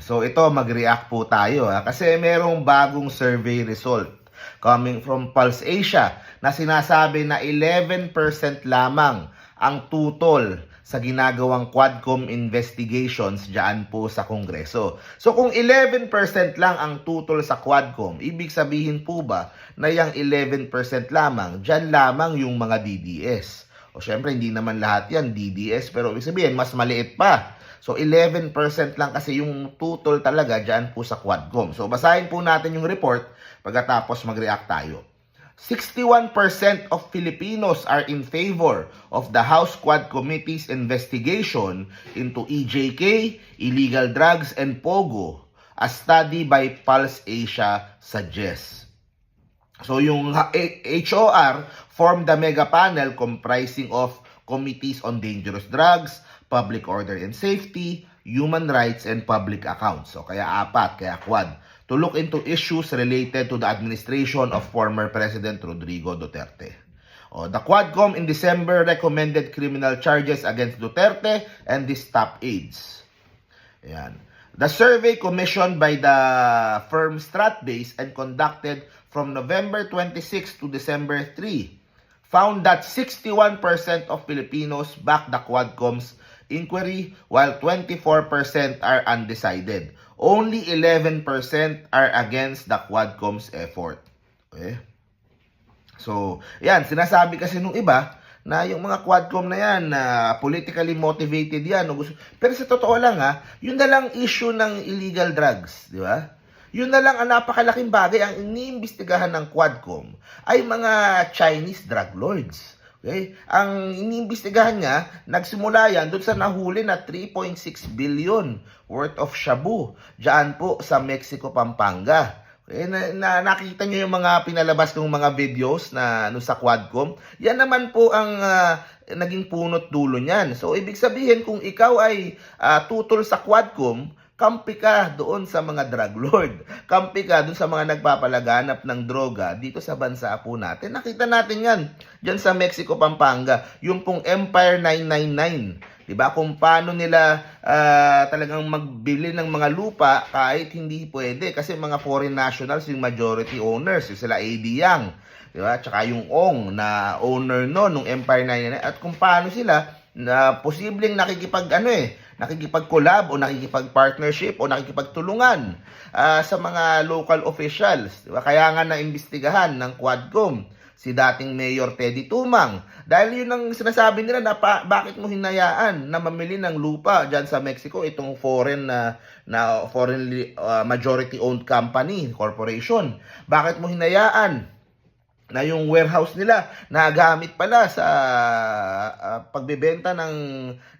So ito mag-react po tayo ha? kasi merong bagong survey result coming from Pulse Asia na sinasabi na 11% lamang ang tutol sa ginagawang Quadcom investigations diyan po sa Kongreso. So kung 11% lang ang tutol sa Quadcom, ibig sabihin po ba na yung 11% lamang, diyan lamang yung mga DDS. O syempre hindi naman lahat yan DDS pero ibig sabihin mas maliit pa. So 11% lang kasi yung tutol talaga diyan po sa Quadcom. So basahin po natin yung report pagkatapos mag-react tayo. 61% of Filipinos are in favor of the House Quad Committee's investigation into EJK, illegal drugs, and POGO, a study by Pulse Asia suggests. So yung HOR formed the mega panel comprising of committees on dangerous drugs, public order and safety, human rights, and public accounts. So kaya apat, kaya quad. To look into issues related to the administration of former President Rodrigo Duterte. Oh, the Quadcom in December recommended criminal charges against Duterte and his top aides. Ayan. The survey commissioned by the firm Stratbase and conducted from November 26 to December 3 found that 61% of Filipinos back the Quadcom's inquiry while 24% are undecided. Only 11% are against the Quadcom's effort. Okay? So, yan, sinasabi kasi nung iba na yung mga quadcom na yan, na politically motivated yan. gusto- Pero sa totoo lang ha, yun na lang issue ng illegal drugs, di ba? Yun na lang ang napakalaking bagay ang iniimbestigahan ng quadcom ay mga Chinese drug lords. Okay? Ang iniimbestigahan niya, nagsimula yan doon sa nahuli na 3.6 billion worth of shabu diyan po sa Mexico, Pampanga. Eh, na, na, nakita nyo yung mga pinalabas kong mga videos na ano, sa Quadcom. Yan naman po ang ah, naging punot dulo niyan. So, ibig sabihin, kung ikaw ay ah, tutol sa Quadcom, kampi ka doon sa mga drug lord. Kampi ka doon sa mga nagpapalaganap ng droga dito sa bansa po natin. Nakita natin yan dyan sa Mexico, Pampanga. Yung pong Empire 999. 'di ba? Kung paano nila ah, talagang magbili ng mga lupa kahit hindi pwede kasi mga foreign nationals yung majority owners, yung sila AD Yang, 'di ba? Tsaka yung Ong na owner no nung Empire 99 at kung paano sila na posibleng nakikipag ano eh, nakikipag-collab o nakikipag-partnership o nakikipagtulungan ah, sa mga local officials, 'di ba? Kaya nga naimbestigahan ng Quadcom si dating Mayor Teddy Tumang. Dahil yun ang sinasabi nila na pa, bakit mo hinayaan na mamili ng lupa diyan sa Mexico itong foreign na na foreign majority owned company, corporation. Bakit mo hinayaan na yung warehouse nila nagamit pala sa ah, pagbebenta ng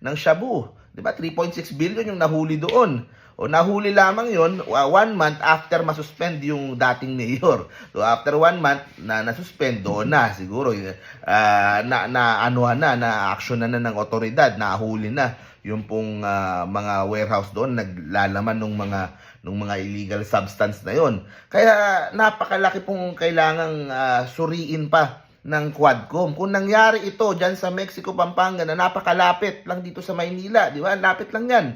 ng shabu. 'Di ba? 3.6 billion yung nahuli doon. O nahuli lamang yon uh, one month after masuspend yung dating mayor. So after one month na nasuspend doon na siguro uh, na na anuhan na na action na, na ng otoridad, nahuli na yung pong ah, mga warehouse doon naglalaman ng mga ng mga illegal substance na yon. Kaya napakalaki pong kailangang ah, suriin pa ng Quadcom. Kung nangyari ito diyan sa Mexico, Pampanga na napakalapit lang dito sa Maynila, di ba? Lapit lang 'yan.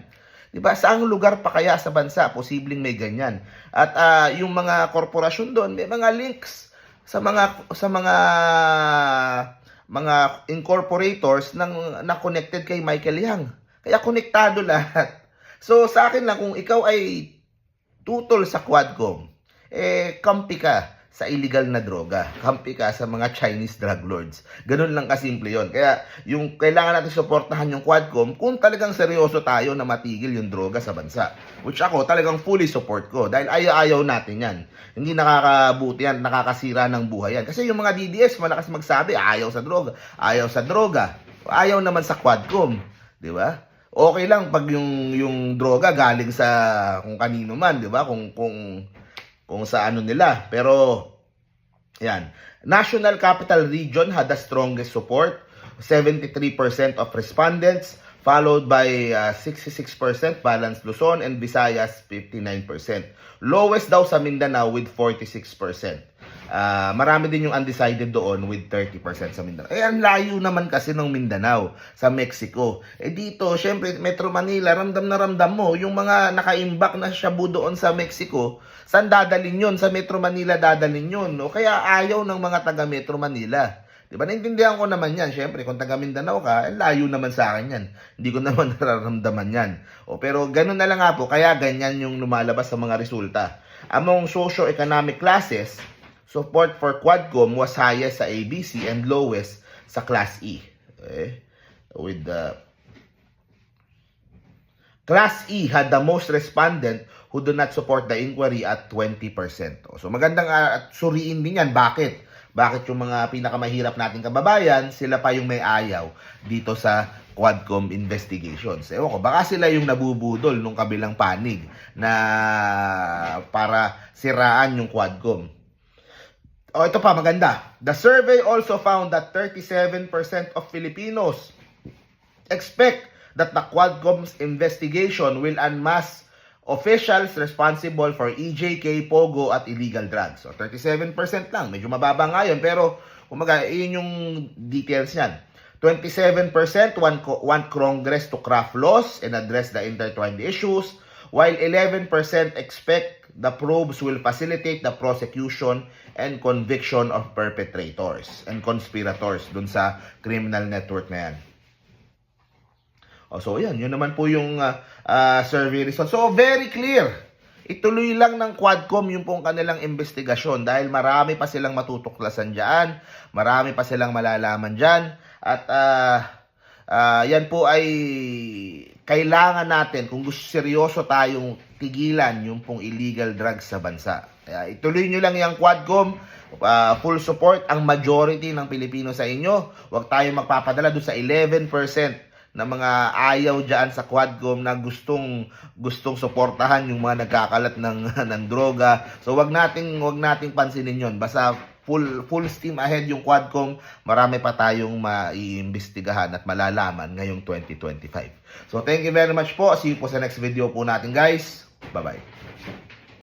'Di ba? Saang lugar pa kaya sa bansa posibleng may ganyan? At ah, yung mga korporasyon doon, may mga links sa mga sa mga mga incorporators ng na connected kay Michael Yang. Kaya konektado lahat. So sa akin lang kung ikaw ay tutol sa Quadcom, eh kampi ka sa illegal na droga. Kampi ka sa mga Chinese drug lords. Ganun lang kasimple yon. Kaya yung kailangan natin suportahan yung Quadcom kung talagang seryoso tayo na matigil yung droga sa bansa. Which ako talagang fully support ko dahil ayaw-ayaw natin yan. Hindi nakakabuti yan, nakakasira ng buhay yan. Kasi yung mga DDS malakas magsabi ayaw sa droga, ayaw sa droga. Ayaw naman sa Quadcom, 'di ba? Okay lang pag yung yung droga galing sa kung kanino man, 'di ba? Kung kung kung sa ano nila. Pero yan. National Capital Region had the strongest support. 73% of respondents followed by ah, 66% Balance Luzon and Visayas 59%. Lowest daw sa Mindanao with 46%. Ah, marami din yung undecided doon with 30% sa Mindanao. Eh, ang layo naman kasi ng Mindanao sa Mexico. Eh dito, syempre, Metro Manila, ramdam na ramdam mo, yung mga nakaimbak na shabu doon sa Mexico, saan dadalhin yun? Sa Metro Manila dadalhin yun. O kaya ayaw ng mga taga Metro Manila. Di ba? Naintindihan ko naman yan. Syempre, kung taga Mindanao ka, eh, layo naman sa akin yan. Hindi ko naman nararamdaman yan. O, pero ganun na lang nga po. Kaya ganyan yung lumalabas sa mga resulta. Among socio-economic classes, support for Quadcom was highest sa ABC and lowest sa Class E. Okay? With the Class E had the most respondent who do not support the inquiry at 20%. O, So magandang at suriin din yan. Bakit? Bakit yung mga pinakamahirap nating kababayan, sila pa yung may ayaw dito sa Quadcom investigations. Ewan ko, baka sila yung nabubudol nung kabilang panig na para siraan yung Quadcom. O ito pa, maganda. The survey also found that 37% of Filipinos expect that the Quadcom's investigation will unmask officials responsible for EJK, Pogo at illegal drugs. So 37% lang, medyo mababa nga yun, pero kumaga, yun yung details niyan. 27% want, want Congress to craft laws and address the intertwined issues, while 11% expect the probes will facilitate the prosecution and conviction of perpetrators and conspirators dun sa criminal network na yan. O, so, yan. Yun naman po yung ah, ah, survey result. So, very clear. Ituloy lang ng Quadcom yung pong kanilang investigasyon dahil marami pa silang matutuklasan dyan. Marami pa silang malalaman dyan. At ah, ah, yan po ay kailangan natin kung gusto seryoso tayong tigilan yung pong illegal drugs sa bansa. Kaya ituloy nyo lang yung Quadcom. Ah, full support ang majority ng Pilipino sa inyo. Huwag tayong magpapadala doon sa 11% na mga ayaw diyan sa Quadcom na gustong gustong suportahan yung mga nagkakalat ng ng droga. So wag nating wag nating pansinin 'yon. Basta full full steam ahead yung Quadcom. Marami pa tayong maiimbestigahan at malalaman ngayong 2025. So thank you very much po. See you po sa next video po natin guys. Bye-bye.